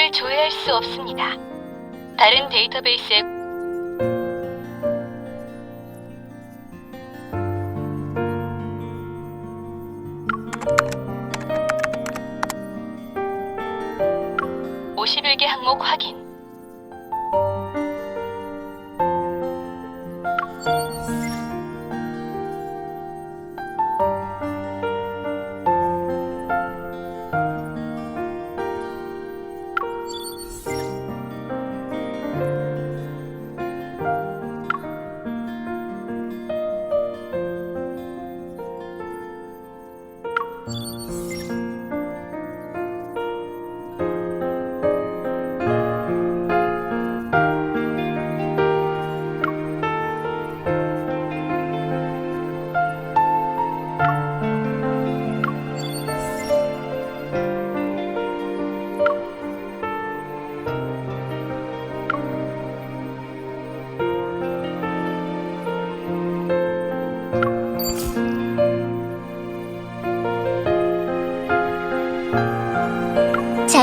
자료를 조회할 수 없습니다. 다른 데이터베이스에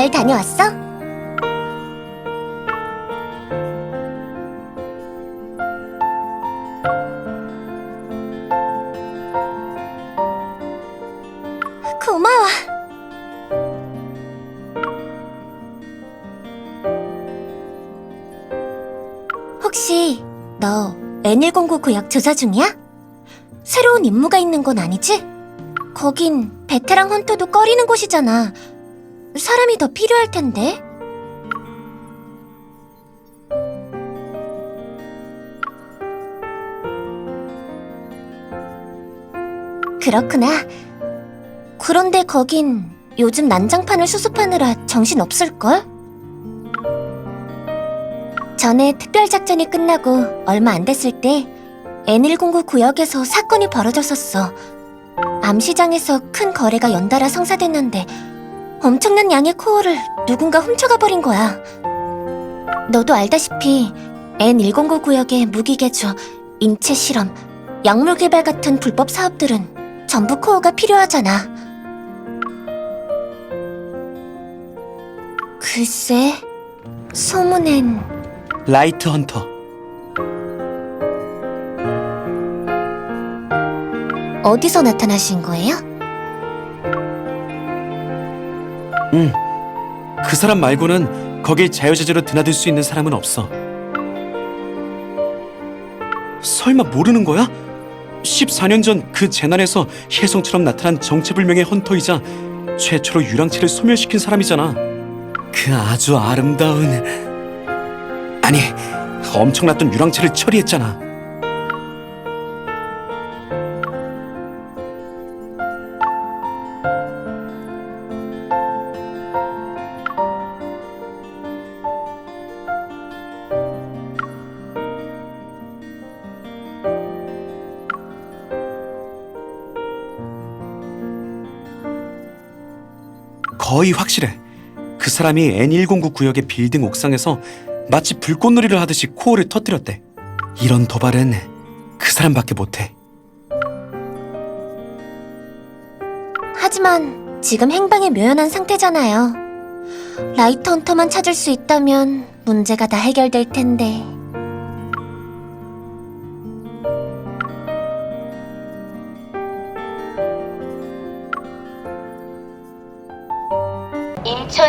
잘 다녀왔어? 고마워. 혹시 너 N109 구역 조사 중이야? 새로운 임무가 있는 건 아니지? 거긴 베테랑 헌터도 꺼리는 곳이잖아. 사람이 더 필요할 텐데. 그렇구나. 그런데 거긴 요즘 난장판을 수습하느라 정신 없을걸? 전에 특별작전이 끝나고 얼마 안 됐을 때 N109 구역에서 사건이 벌어졌었어. 암시장에서 큰 거래가 연달아 성사됐는데 엄청난 양의 코어를 누군가 훔쳐가 버린 거야. 너도 알다시피 N109 구역의 무기 개조, 인체 실험, 약물 개발 같은 불법 사업들은 전부 코어가 필요하잖아. 글쎄, 소문엔 라이트 헌터. 어디서 나타나신 거예요? 응. 그 사람 말고는 거길 자유자재로 드나들 수 있는 사람은 없어. 설마 모르는 거야? 14년 전 그 재난에서 혜성처럼 나타난 정체불명의 헌터이자 최초로 유랑체를 소멸시킨 사람이잖아. 그 아주 아름다운 아니 엄청났던 유랑체를 처리했잖아. 거의 확실해. 그 사람이 N109 구역의 빌딩 옥상에서 마치 불꽃놀이를 하듯이 코어를 터뜨렸대. 이런 도발은 그 사람밖에 못해. 하지만 지금 행방이 묘연한 상태잖아요. 라이트 헌터만 찾을 수 있다면 문제가 다 해결될 텐데.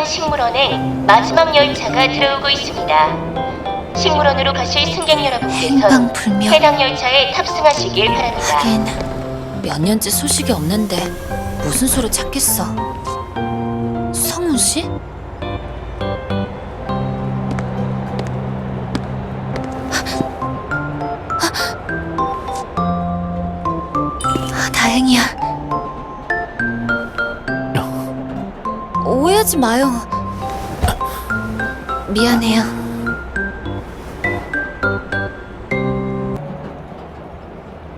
식물원에 마지막 열차가 들어오고 있습니다. 식물원으로 가실 승객 여러분께서 행방불명. 해당 열차에 탑승하시길 바랍니다. 하긴 몇 년째 소식이 없는데 무슨 수로 찾겠어? 성훈 씨? 아, 다행이야. 오해하지 마요. 미안해요.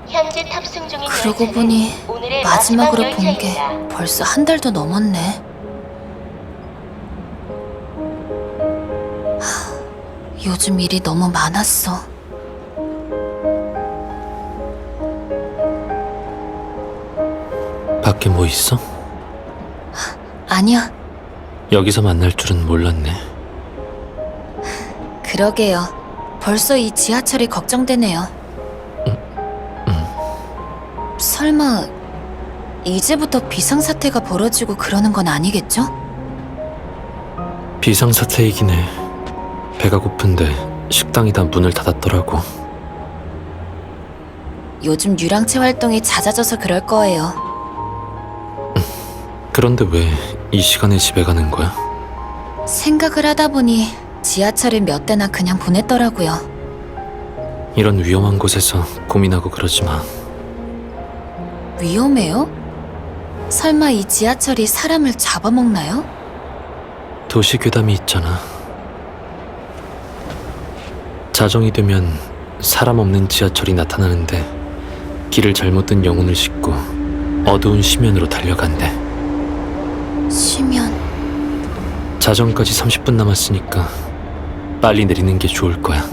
현재 탑승 중인 그러고 열차는 보니 오늘의 마지막으로 마지막 본 게 열차입니다. 벌써 한 달도 넘었네. 하, 요즘 일이 너무 많았어. 밖에 뭐 있어? 아니야, 여기서 만날 줄은 몰랐네. 그러게요. 벌써 이 지하철이 걱정되네요. 설마 이제부터 비상사태가 벌어지고 그러는 건 아니겠죠? 비상사태이긴 해. 배가 고픈데 식당이 다 문을 닫았더라고. 요즘 유랑체 활동이 잦아져서 그럴 거예요. 그런데 왜 이 시간에 집에 가는 거야? 생각을 하다 보니 지하철을 몇 대나 그냥 보냈더라고요. 이런 위험한 곳에서 고민하고 그러지 마. 위험해요? 설마 이 지하철이 사람을 잡아먹나요? 도시 괴담이 있잖아. 자정이 되면 사람 없는 지하철이 나타나는데 길을 잘못 든 영혼을 싣고 어두운 심연으로 달려간대. 쉬면 자정까지 30분 남았으니까 빨리 내리는 게 좋을 거야.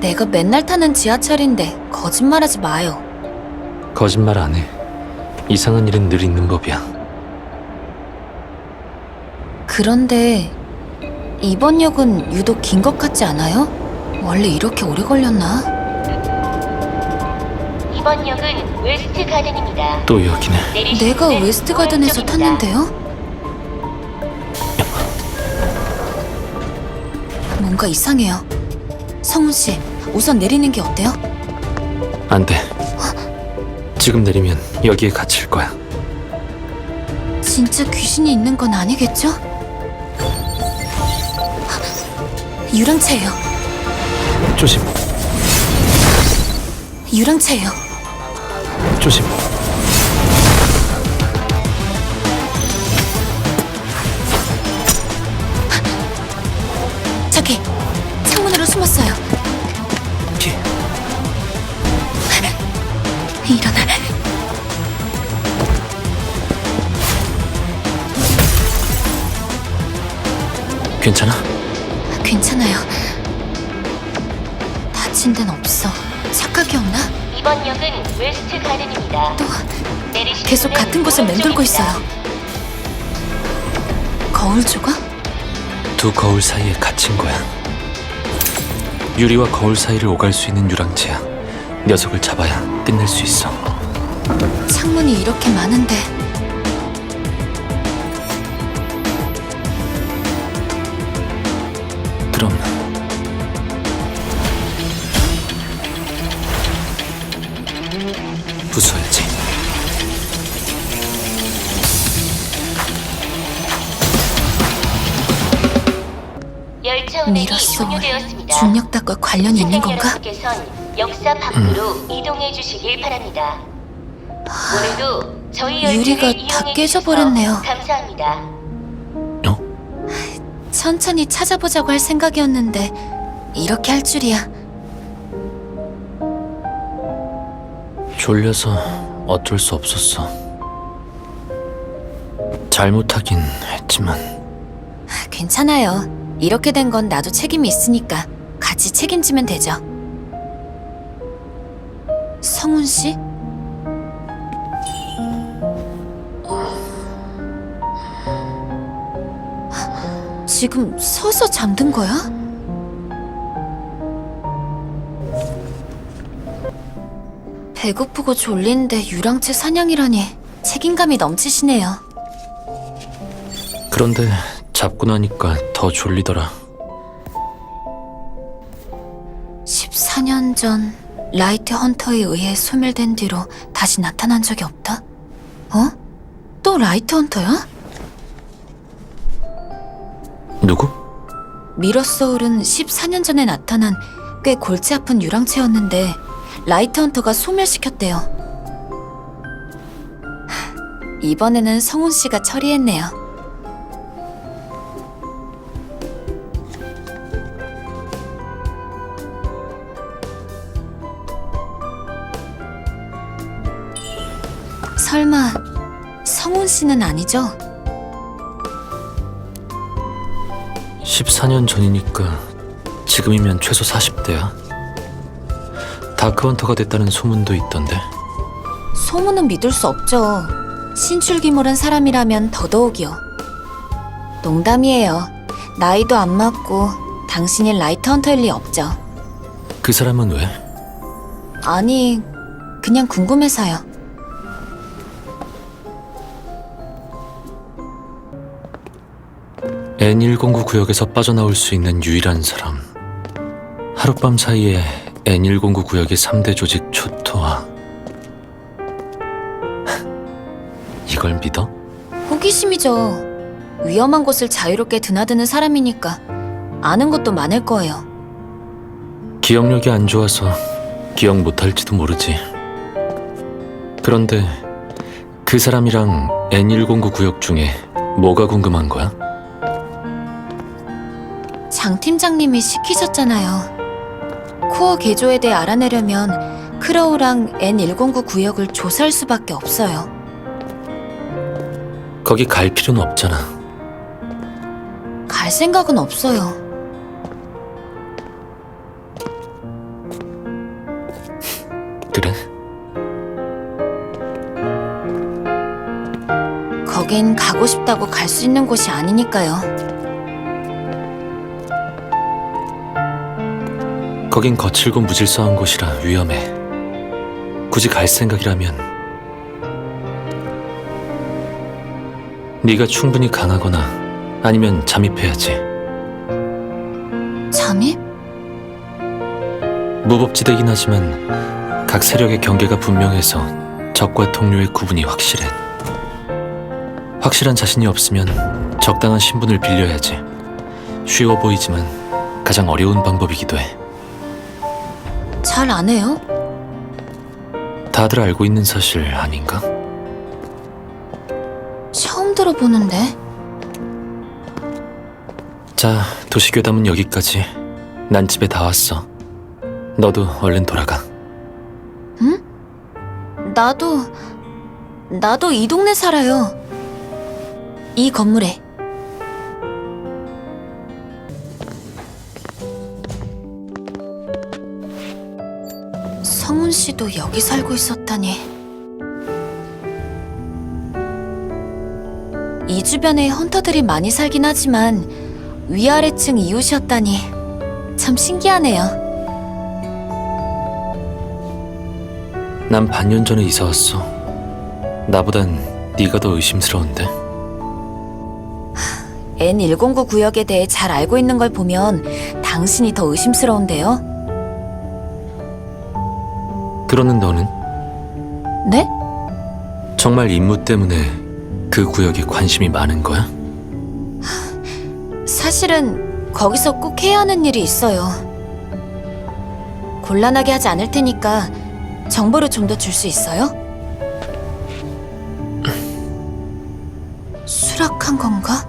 내가 맨날 타는 지하철인데 거짓말하지 마요. 거짓말 안 해. 이상한 일은 늘 있는 법이야. 그런데 이번 역은 유독 긴 것 같지 않아요? 원래 이렇게 오래 걸렸나? 이번 역은 웨스트 가든입니다. 또 여기네. 내리실 내가 웨스트 가든에서 오른쪽입니다. 탔는데요? 뭔가 이상해요. 성훈 씨, 우선 내리는 게 어때요? 안 돼. 지금 내리면 여기에 갇힐 거야. 진짜 귀신이 있는 건 아니겠죠? 유랑차예요. 조심, 유랑차예요. 조심. 이번 역은 웨스트 가든입니다. 또 계속 문은 같은 곳에 맴돌고 오른쪽입니다. 있어요. 거울 조각? 두 거울 사이에 갇힌 거야. 유리와 거울 사이를 오갈 수 있는 유랑체야. 녀석을 잡아야 끝낼 수 있어. 창문이 이렇게 많은데 중력닭과 관련이 있는 건가? 역사 밖으로 이동해 주시길 바랍니다. 오늘도 저희 유리가 열차를 다 이용해 깨져버렸네요. 주셔서 감사합니다. 어? 천천히 찾아보자고 할 생각이었는데 이렇게 할 줄이야. 졸려서 어쩔 수 없었어. 잘못하긴 했지만 괜찮아요. 이렇게 된 건 나도 책임이 있으니까 같이 책임지면 되죠. 성훈 씨? 지금 서서 잠든 거야? 배고프고 졸린데 유랑채 사냥이라니 책임감이 넘치시네요. 그런데 잡고 나니까 더 졸리더라. 전 라이트 헌터에 의해 소멸된 뒤로 다시 나타난 적이 없다? 어? 또 라이트 헌터야? 누구? 미러 소울은 14년 전에 나타난 꽤 골치 아픈 유랑체였는데 라이트 헌터가 소멸시켰대요. 하, 이번에는 성훈 씨가 처리했네요. 설마 성훈 씨는 아니죠? 14년 전이니까 지금이면 최소 40대야. 다크헌터가 됐다는 소문도 있던데. 소문은 믿을 수 없죠. 신출귀몰한 사람이라면 더더욱이요. 농담이에요. 나이도 안 맞고 당신이 라이트 헌터일 리 없죠. 그 사람은 왜? 아니, 그냥 궁금해서요. N109 구역에서 빠져나올 수 있는 유일한 사람. 하룻밤 사이에 N109 구역의 3대 조직 초토화. 이걸 믿어? 호기심이죠. 위험한 곳을 자유롭게 드나드는 사람이니까 아는 것도 많을 거예요. 기억력이 안 좋아서 기억 못할지도 모르지. 그런데 그 사람이랑 N109 구역 중에 뭐가 궁금한 거야? 장 팀장님이 시키셨잖아요. 코어 개조에 대해 알아내려면 크로우랑 N109 구역을 조사할 수밖에 없어요. 거기 갈 필요는 없잖아. 갈 생각은 없어요. 그래? 거긴 가고 싶다고 갈 수 있는 곳이 아니니까요. 거긴 거칠고 무질서한 곳이라 위험해. 굳이 갈 생각이라면 네가 충분히 강하거나 아니면 잠입해야지. 잠입? 무법지대긴 하지만 각 세력의 경계가 분명해서 적과 동료의 구분이 확실해. 확실한 자신이 없으면 적당한 신분을 빌려야지. 쉬워 보이지만 가장 어려운 방법이기도 해. 잘 안 해요? 다들 알고 있는 사실 아닌가? 처음 들어보는데. 자, 도시괴담은 여기까지. 난 집에 다 왔어. 너도 얼른 돌아가. 나도, 나도 이 동네 살아요. 이 건물에. 씨도 여기 살고 있었다니. 이 주변에 헌터들이 많이 살긴 하지만 위아래층 이웃이었다니 참 신기하네요. 난 반년 전에 이사 왔어. 나보단 네가 더 의심스러운데. N109 구역에 대해 잘 알고 있는 걸 보면 당신이 더 의심스러운데요? 그러는 너는 네? 정말 임무 때문에 그 구역에 관심이 많은 거야? 사실은 거기서 꼭 해야 하는 일이 있어요. 곤란하게 하지 않을 테니까 정보를 좀 더 줄 수 있어요? 수락한 건가?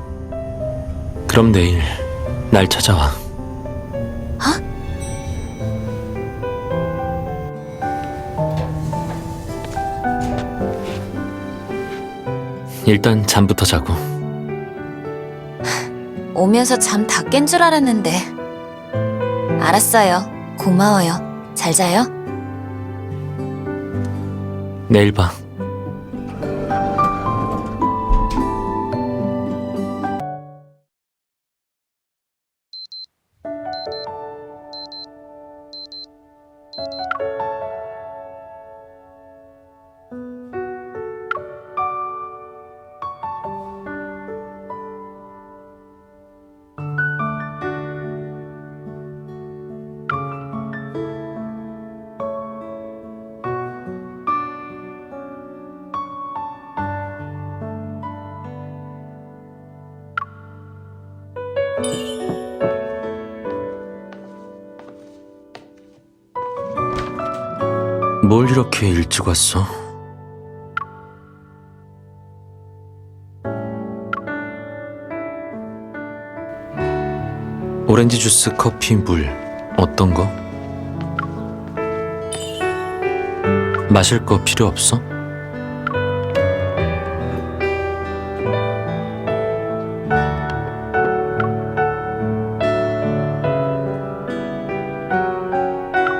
그럼 내일 날 찾아와. 일단 잠부터 자고. 오면서 잠 다 깬 줄 알았는데. 알았어요. 고마워요. 잘 자요. 내일 봐. 뭘 이렇게 일찍 왔어? 오렌지 주스, 커피, 물 어떤 거? 마실 거 필요 없어?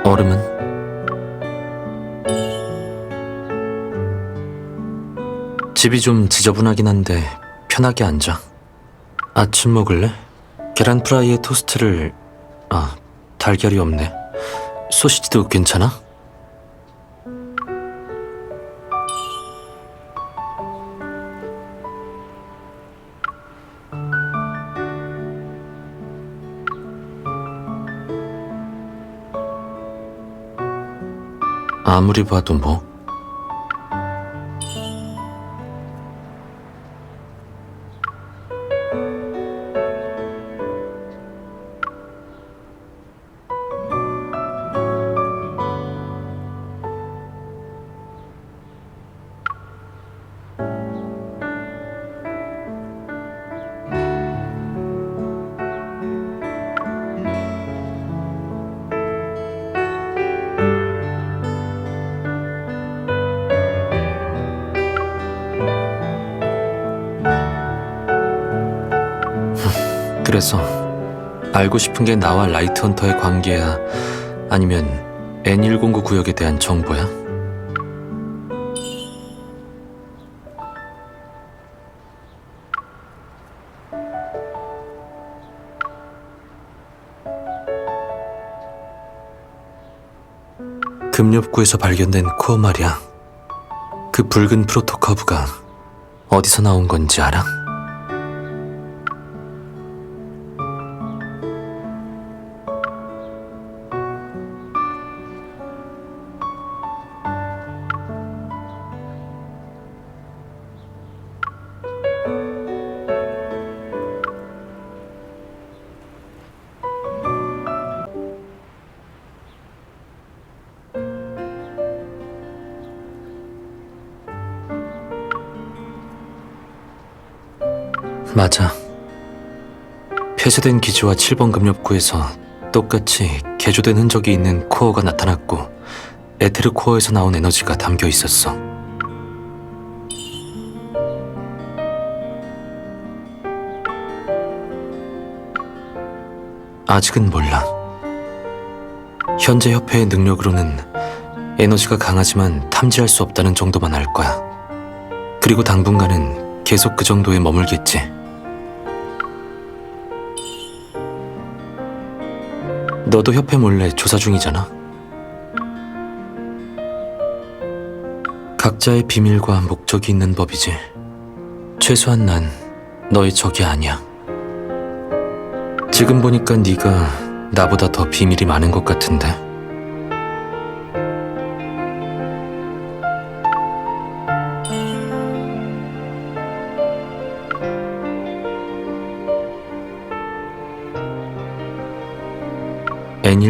얼음은? 집이 좀 지저분하긴 한데 편하게 앉아. 아침 먹을래? 계란 프라이에 토스트를 아 달걀이 없네. 소시지도 괜찮아? 아무리 봐도 뭐. 그래서 알고 싶은 게 나와 라이트 헌터의 관계야 아니면 N109 구역에 대한 정보야? 금렵구에서 발견된 코어 말이야. 그 붉은 프로토커브가 어디서 나온 건지 알아? 맞아. 폐쇄된 기지와 7번 금렵구에서 똑같이 개조된 흔적이 있는 코어가 나타났고 에테르 코어에서 나온 에너지가 담겨 있었어. 아직은 몰라. 현재 협회의 능력으로는 에너지가 강하지만 탐지할 수 없다는 정도만 알 거야. 그리고 당분간은 계속 그 정도에 머물겠지. 너도 협회 몰래 조사 중이잖아. 각자의 비밀과 목적이 있는 법이지. 최소한 난 너의 적이 아니야. 지금 보니까 네가 나보다 더 비밀이 많은 것 같은데.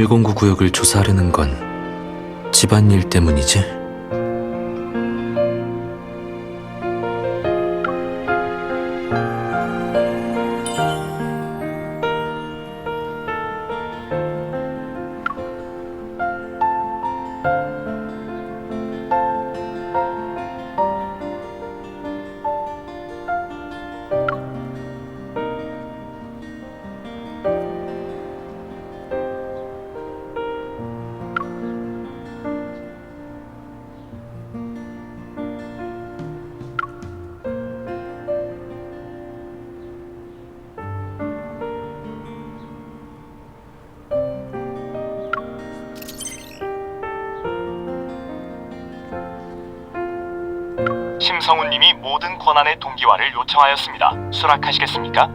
N109 구역을 조사하려는 건 집안일 때문이지? 심성훈님이 모든 권한의 동기화를 요청하였습니다. 수락하시겠습니까?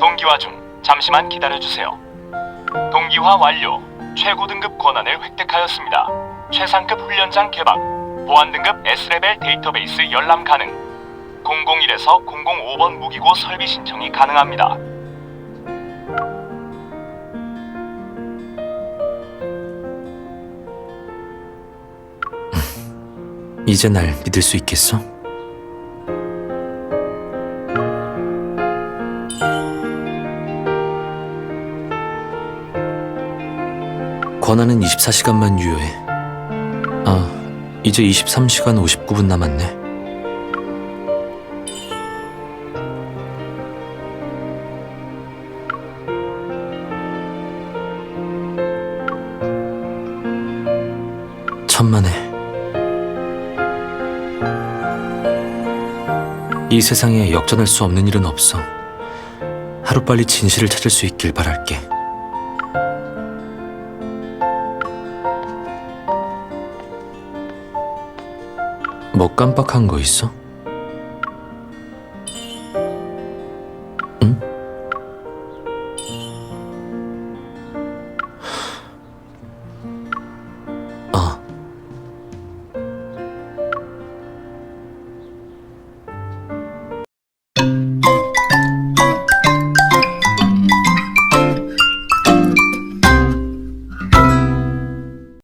동기화 중 잠시만 기다려주세요. 동기화 완료. 최고 등급 권한을 획득하였습니다. 최상급 훈련장 개방. 보안 등급 S레벨 데이터베이스 열람 가능. 001에서 005번 무기고 설비 신청이 가능합니다. 이제 날 믿을 수 있겠어? 권한은 24시간만 유효해. 아, 이제 23시간 59분 남았네. 이 세상에 역전할 수 없는 일은 없어. 하루빨리 진실을 찾을 수 있길 바랄게. 뭐 깜빡한 거 있어?